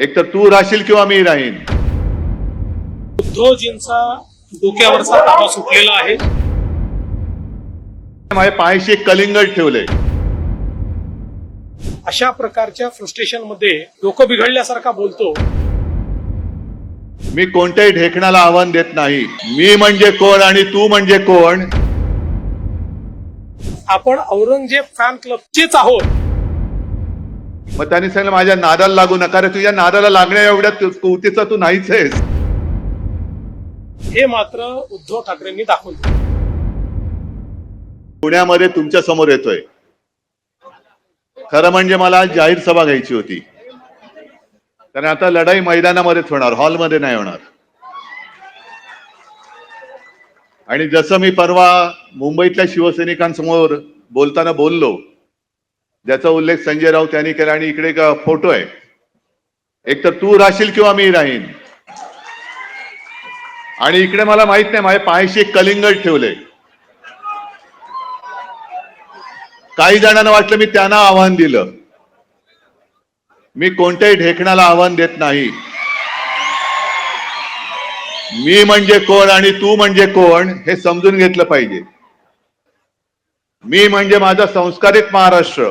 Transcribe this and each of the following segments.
एक तर तू राहशील किंवा मी राहीन. उद्धवजींचा डोक्यावरचा ताबा सुटलेला आहे. माझ्या पायाशी एक कलिंगड ठेवलंय अशा प्रकारच्या फ्रस्ट्रेशनमध्ये डोकं बिघडल्यासारखा बोलतो. मी कोणत्याही ढेकणाला आव्हान देत नाही. मी म्हणजे कोण आणि तू म्हणजे कोण? आपण औरंगजेब फॅन क्लबचेच आहोत. मग त्यांनी सांगितलं माझ्या नादाला लागू नका रे तुझ्या नादाला लागण्या एवढ्या तू- कुवतीचा तू नाहीच आहेस. हे मात्र उद्धव ठाकरेंनी दाखवलं पुण्यामध्ये तुमच्यासमोर येतोय. खरं म्हणजे मला आज जाहीर सभा घ्यायची होती. कारण आता लढाई मैदानामध्येच होणार हॉलमध्ये नाही होणार. आणि जसं मी परवा मुंबईतल्या शिवसैनिकांसमोर बोलताना बोललो ज्याचा उल्लेख संजय राऊत यांनी केला आणि इकडे एक फोटो आहे. एक तर तू राहशील किंवा मी राहीन. आणि इकडे मला माहीत नाही माझ्या पायाशी एक कलिंगड ठेवलंय. काही जणांना वाटलं मी त्यांना आव्हान दिलं. मी कोणत्याही ढेकणाला आव्हान देत नाही. मी म्हणजे कोण आणि तू म्हणजे कोण हे समजून घेतलं पाहिजे. मी म्हणजे माझा संस्कारित महाराष्ट्र.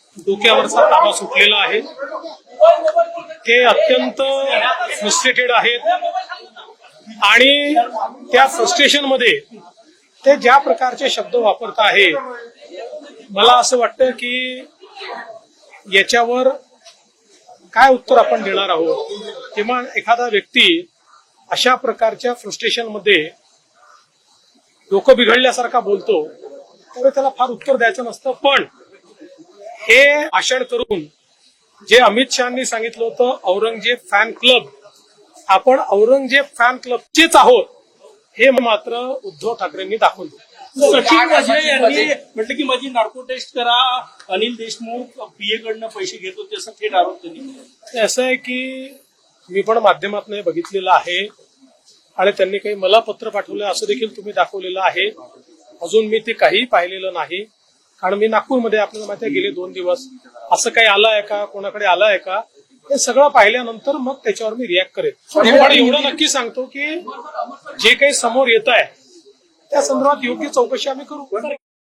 डोक्यावरचा ताबा सुटलेला आहे. ते अत्यंत फ्रस्ट्रेटेड आहेत. आणि त्या फ्रस्ट्रेशनमध्ये ते ज्या प्रकारचे शब्द वापरत आहे मला असं वाटतं की याच्यावर काय उत्तर आपण देणार आहोत? किंवा एखादा व्यक्ती अशा प्रकारच्या फ्रस्ट्रेशनमध्ये डोकं बिघडल्यासारखा बोलतो त्यामुळे त्याला फार उत्तर द्यायचं नसतं. पण हे भाषण करून जे अमित शहानी सांगितलं होतं औरंगजेब फॅन क्लब आपण औरंगजेब फॅन क्लबचेच आहोत हे मात्र उद्धव ठाकरेंनी दाखवलं सचिन वाजे यांनी म्हटलं की माझी नार्को टेस्ट करा अनिल देशमुख पीए कडनं पैसे घेत होते असं थेट आरोप त्यांनी असं आहे की मी पण माध्यमातून हे बघितलेलं आहे आणि त्यांनी काही मला पत्र पाठवलं असं देखील तुम्ही दाखवलेलं आहे. अजून मी ते काहीही पाहिलेलं नाही. कारण मी नागपूरमध्ये आपल्याला माहिती आहे गेले दोन दिवस असं काही आलं आहे का कोणाकडे आलं आहे का हे सगळं पाहिल्यानंतर मग त्याच्यावर मी रिॲक्ट करेन. पण एवढं नक्की सांगतो की जे काही समोर येत आहे त्या संदर्भात योग्य चौकशी आम्ही करू.